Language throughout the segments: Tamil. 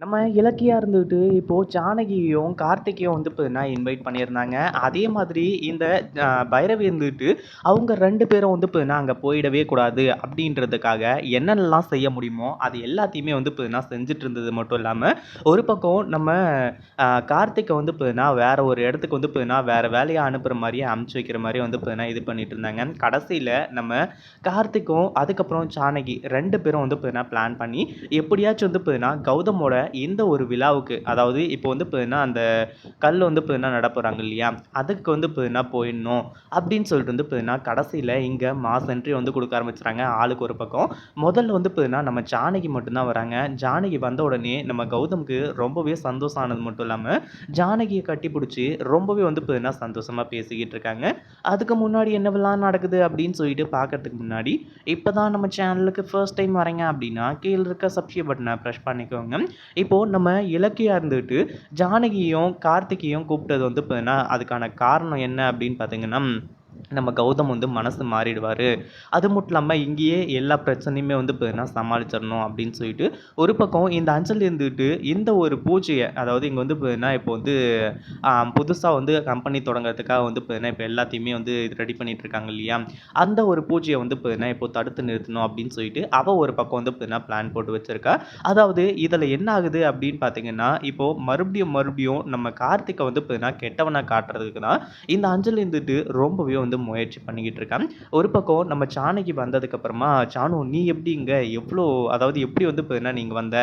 நம்ம இலக்கியா இருந்துக்கிட்டு இப்போது ஜானகியும் கார்த்திகையும் வந்து பார்த்தீங்கன்னா இன்வைட் பண்ணியிருந்தாங்க. அதே மாதிரி இந்த பைரவி இருந்துகிட்டு அவங்க ரெண்டு பேரும் வந்து பார்த்தீங்கன்னா அங்கே போயிடவே கூடாது அப்படின்றதுக்காக என்னென்னலாம் செய்ய முடியுமோ அது எல்லாத்தையுமே வந்து பார்த்தீங்கன்னா செஞ்சுட்டு இருந்தது மட்டும் இல்லாமல் ஒரு பக்கம் நம்ம கார்த்திகை வந்து பார்த்தீங்கன்னா வேறு ஒரு இடத்துக்கு வந்து பார்த்தீங்கன்னா வேறு வேலையை அனுப்புகிற மாதிரியே அமுச்சு வைக்கிற மாதிரி வந்து பார்த்தீங்கன்னா இது பண்ணிட்டு இருந்தாங்க. கடைசியில் நம்ம கார்த்திக்கும் அதுக்கப்புறம் ஜானகி ரெண்டு பேரும் வந்து பார்த்தீங்கன்னா பிளான் பண்ணி எப்படியாச்சும் வந்து பார்த்தீங்கன்னா கௌதமோட இந்த ஒரு விழாவுக்கு அதாவது இப்போ வந்து பார்த்தீங்கன்னா அந்த கல் வந்து பார்த்தீங்கன்னா நடப்புறாங்க இல்லையா? அதுக்கு வந்து பார்த்தீங்கன்னா போயிடணும் அப்படின்னு சொல்லிட்டு வந்து பார்த்தீங்கன்னா கடைசியில் இங்கே மாஸ் என்ட்ரி வந்து கொடுக்க ஆரம்பிச்சுறாங்க ஆளுக்கு ஒரு பக்கம். முதல்ல வந்து பார்த்தீங்கன்னா நம்ம ஜானகி மட்டும்தான் வராங்க. ஜானகி வந்த உடனே நம்ம கௌதமுக்கு ரொம்பவே சந்தோஷம் ஆனது மட்டும் இல்லாமல் ஜானகியை கட்டி பிடிச்சி ரொம்பவே வந்து பார்த்தீங்கன்னா சந்தோஷமாக பேசிக்கிட்டு இருக்காங்க. அதுக்கு முன்னாடி என்னவெல்லாம் நடக்குது அப்படின்னு சொல்லிட்டு பார்க்கறதுக்கு முன்னாடி இப்போ தான் நம்ம சேனலுக்கு ஃபர்ஸ்ட் டைம் வரீங்க அப்படின்னா கீழே இருக்க சப்ஸ்கிரைப் பட்டனை ப்ரெஷ் பண்ணிக்கோங்க. இப்போது நம்ம இலக்கியாக இருந்துட்டு ஜானகியும் கார்த்திகையும் கூப்பிட்டது வந்து பார்த்தீங்கன்னா அதுக்கான காரணம் என்ன அப்படின்னு பார்த்தீங்கன்னா நம்ம கௌதம் வந்து மனசு மாறிடுவார். அது மட்டும் இல்லாமல் இங்கேயே எல்லா பிரச்சனையுமே வந்து பார்த்தீங்கன்னா சமாளிச்சிடணும் அப்படின்னு சொல்லிட்டு ஒரு பக்கம் இந்த அஞ்சல் இருந்துட்டு இந்த ஒரு பூஜையை அதாவது இங்கே வந்து பார்த்தீங்கன்னா இப்போ வந்து புதுசாக வந்து கம்பெனி தொடங்குறதுக்காக வந்து பார்த்தீங்கன்னா இப்போ எல்லாத்தையுமே வந்து ரெடி பண்ணிட்டு இருக்காங்க இல்லையா? அந்த ஒரு பூஜையை வந்து பார்த்தீங்கன்னா இப்போ தடுத்து நிறுத்தணும் அப்படின்னு சொல்லிட்டு அவள் ஒரு பக்கம் வந்து பார்த்தீங்கன்னா பிளான் போட்டு வச்சுருக்கா. அதாவது இதில் என்ன ஆகுது அப்படின்னு பார்த்தீங்கன்னா இப்போது மறுபடியும் மறுபடியும் நம்ம கார்த்திகை வந்து பார்த்தீங்கன்னா கெட்டவனாக காட்டுறதுக்கு தான் இந்த அஞ்சல் இருந்துட்டு ரொம்பவே வந்து முயற்சி பண்ணிக்கிட்டு இருக்கான். ஒரு பக்கம் நம்ம சாணிக்கு வந்ததுக்கப்புறமா சானு நீ எப்படி இங்கே எவ்வளோ அதாவது எப்படி வந்து பார்த்தீங்கன்னா நீங்கள் வந்த?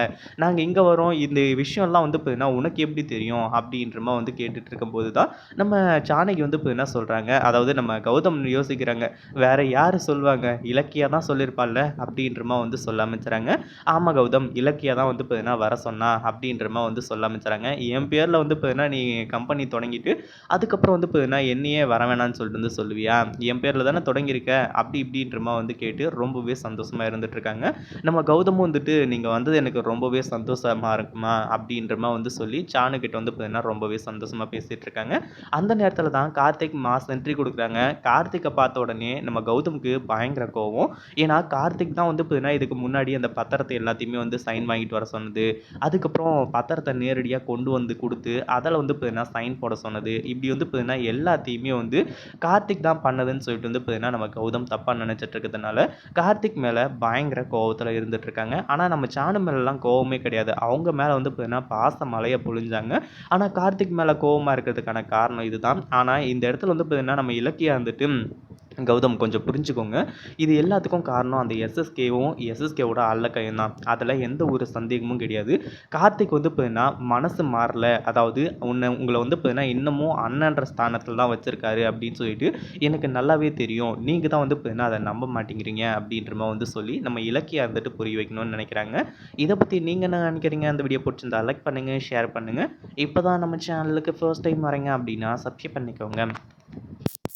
நாங்கள் இங்கே வரோம். இந்த விஷயம்லாம் வந்து பார்த்தீங்கன்னா உனக்கு எப்படி தெரியும்? அப்படின்ற மாதிரி வந்து கேட்டுட்டு இருக்கும்போது தான் நம்ம சாணகி வந்து பார்த்தீங்கன்னா சொல்கிறாங்க அதாவது நம்ம கௌதம் யோசிக்கிறாங்க வேற யார் சொல்லுவாங்க இலக்கியா தான் சொல்லியிருப்பாள்ல அப்படின்ற மாதிரி வந்து சொல்ல ஆரம்பிச்சுறாங்க. ஆமாம் கௌதம் இலக்கியா தான் வந்து பார்த்தீங்கன்னா வர சொன்னா அப்படின்ற மாதிரி வந்து சொல்ல ஆரம்பிச்சுறாங்க. என் பேரில் வந்து பார்த்தீங்கன்னா நீ கம்பெனி தொடங்கிட்டு அதுக்கப்புறம் வந்து பார்த்தீங்கன்னா என்னையே வர வேணாம்னு சொல்லிட்டு வந்து சொல்லுவியா? என் பேரில் தானே தொடங்கியிருக்க? அப்படி இப்படின்றமா வந்து கேட்டு ரொம்பவே சந்தோஷமாக இருந்துட்டுருக்காங்க. நம்ம கௌதமும் வந்துட்டு நீங்கள் வந்தது எனக்கு ரொம்பவே சந்தோஷமாக இருக்குமா? அப்படின்றமா வந்து சொல்லி சாணுக்கிட்ட வந்து பார்த்தீங்கன்னா ரொம்பவே சந்தோஷமாக பேசிகிட்டு இருக்காங்க அந்த நேரத்தில் தான் கார்த்திக் மாஸ் என்ட்ரி கொடுக்குறாங்க. கார்த்திகை பார்த்த உடனே நம்ம கௌதமுக்கு பயங்கர கோவம். ஏன்னா கார்த்திக் தான் வந்து பார்த்தீங்கன்னா இதுக்கு முன்னாடி அந்த பத்திரத்தை எல்லாத்தையுமே வந்து சைன் வாங்கிட்டு வர சொன்னது. அதுக்கப்புறம் பத்திரத்தை நேரடியாக கொண்டு வந்து கொடுத்து அதில் வந்து பார்த்தீங்கன்னா சைன் போட சொன்னது. இப்படி வந்து பார்த்தீங்கன்னா எல்லாத்தையுமே வந்து கார்த்திக் தான் தான் பண்ணதுன்னு சொல்லிட்டு வந்து பார்த்தீங்கன்னா நம்ம கௌதம் தப்பாக நினச்சிட்டு இருக்கிறதுனால கார்த்திக் மேலே பயங்கர கோவத்தில் இருந்துட்டு இருக்காங்க ஆனால் நம்ம சாணு மேலெலாம் கோவமே கிடையாது. அவங்க மேலே வந்து பார்த்தீங்கன்னா பாச மலையை பொழிஞ்சாங்க. ஆனால் கார்த்திக் மேலே கோவமாக இருக்கிறதுக்கான காரணம் இதுதான். ஆனால் இந்த இடத்துல வந்து பார்த்தீங்கன்னா நம்ம இலக்கியா வந்துட்டு கௌதம் கொஞ்சம் புரிஞ்சுக்கோங்க. இது எல்லாத்துக்கும் காரணம் அந்த எஸ்எஸ்கேவும் எஸ்எஸ்கேவோட அல்லக்கையும் தான் அதில் எந்த ஒரு சந்தேகமும் கிடையாது. கார்த்திக் வந்து பார்த்தீங்கன்னா மனசு மாறல. அதாவது உன்னை உங்களை வந்து பார்த்தீங்கன்னா இன்னமும் அண்ணன்ற ஸ்தானத்தில் தான் வச்சுருக்காரு அப்படின்னு சொல்லிட்டு எனக்கு நல்லாவே தெரியும். நீங்கள் தான் வந்து பார்த்தீங்கன்னா அதை நம்ப மாட்டேங்கிறீங்க அப்படின்ற மாதிரி வந்து சொல்லி நம்ம இலக்கியா இருந்துட்டு புரிய வைக்கணும்னு நினைக்கிறாங்க. இதை பற்றி நீங்கள் என்ன நினைக்கிறீங்க? அந்த வீடியோ பிடிச்சிருந்தா லைக் பண்ணுங்கள் ஷேர் பண்ணுங்கள் இப்போ தான் நம்ம சேனலுக்கு ஃபர்ஸ்ட் டைம் வரீங்க அப்படின்னா சப்ஸ்கிரைப் பண்ணிக்கோங்க.